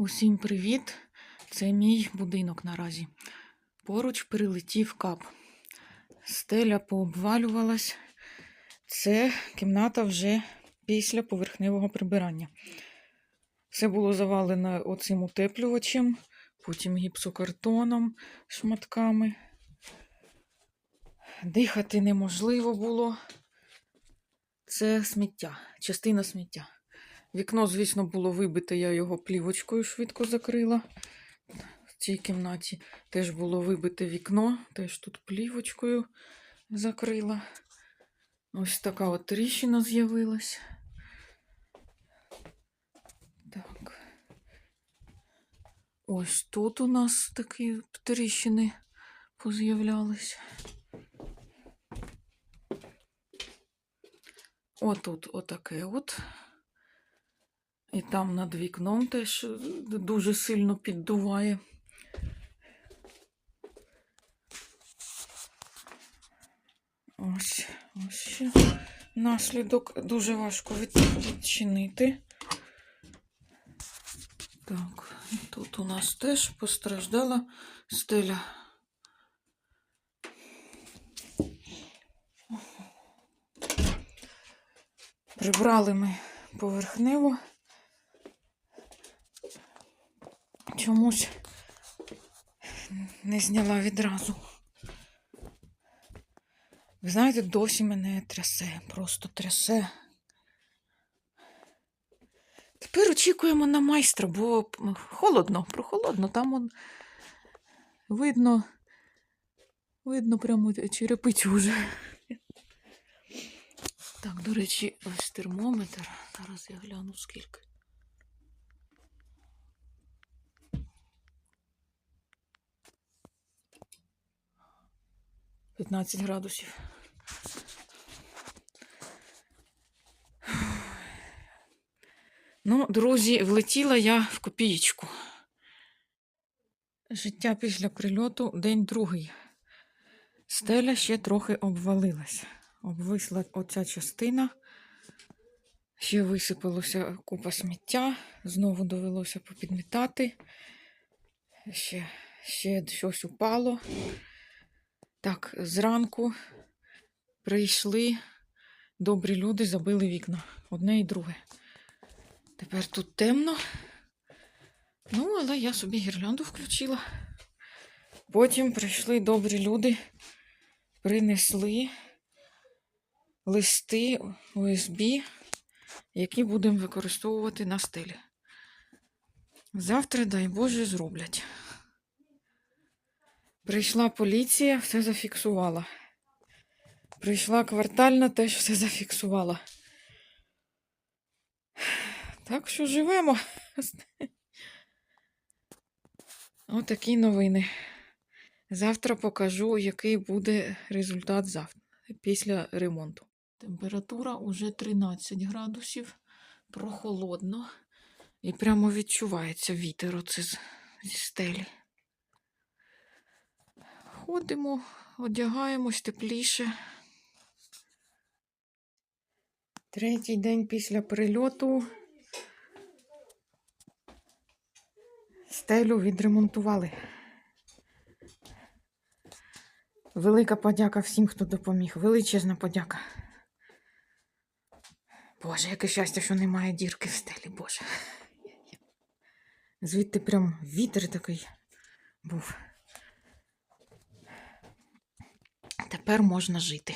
Усім привіт! Це мій будинок наразі. Поруч прилетів кап. Стеля пообвалювалась. Це кімната вже після поверхневого прибирання. Все було завалено оцим утеплювачем, потім гіпсокартоном, шматками. Дихати неможливо було. Це сміття, частина сміття. Вікно, звісно, було вибите, я його плівочкою швидко закрила. В цій кімнаті теж було вибите вікно, теж тут плівочкою закрила. Ось така от тріщина з'явилась. Так. Ось тут у нас такі тріщини поз'являлись. Отут отаке от. І там над вікном теж е, дуже сильно піддуває. Ось, ось ще наслідок дуже важко відчинити. Так, тут у нас теж постраждала стеля. Прибрали ми поверхнево. Чомусь не зняла відразу. Ви знаєте, досі мене трясе, просто трясе. Тепер очікуємо на майстра, бо холодно, прохолодно. Там он видно, видно прямо черепицю вже. Так, до речі, ось термометр. Зараз я гляну скільки. П'ятнадцять градусів. Ну, друзі, влетіла я в копієчку. Життя після прильоту день другий. Стеля ще трохи обвалилась. Обвисла оця частина. Ще висипалося купа сміття, знову довелося попідмітати. Ще, ще щось упало. Так, зранку прийшли добрі люди, забили вікна. Одне і друге. Тепер тут темно. Ну, але я собі гірлянду включила. Потім прийшли добрі люди, принесли листи ОСБ, які будемо використовувати на стелі. Завтра, дай Боже, зроблять. Прийшла поліція, все зафіксувала. Прийшла квартальна, теж все зафіксувала. Так що живемо. Отакі новини. Завтра покажу, який буде результат завтра, після ремонту. Температура уже 13 градусів, прохолодно. І прямо відчувається вітер оце зі стелі. Ходимо, одягаємось тепліше. Третій день після прильоту. Стелю відремонтували. Велика подяка всім, хто допоміг. Величезна подяка. Боже, яке щастя, що немає дірки в стелі, Боже. Звідти прям вітер такий був. Тепер можна жити.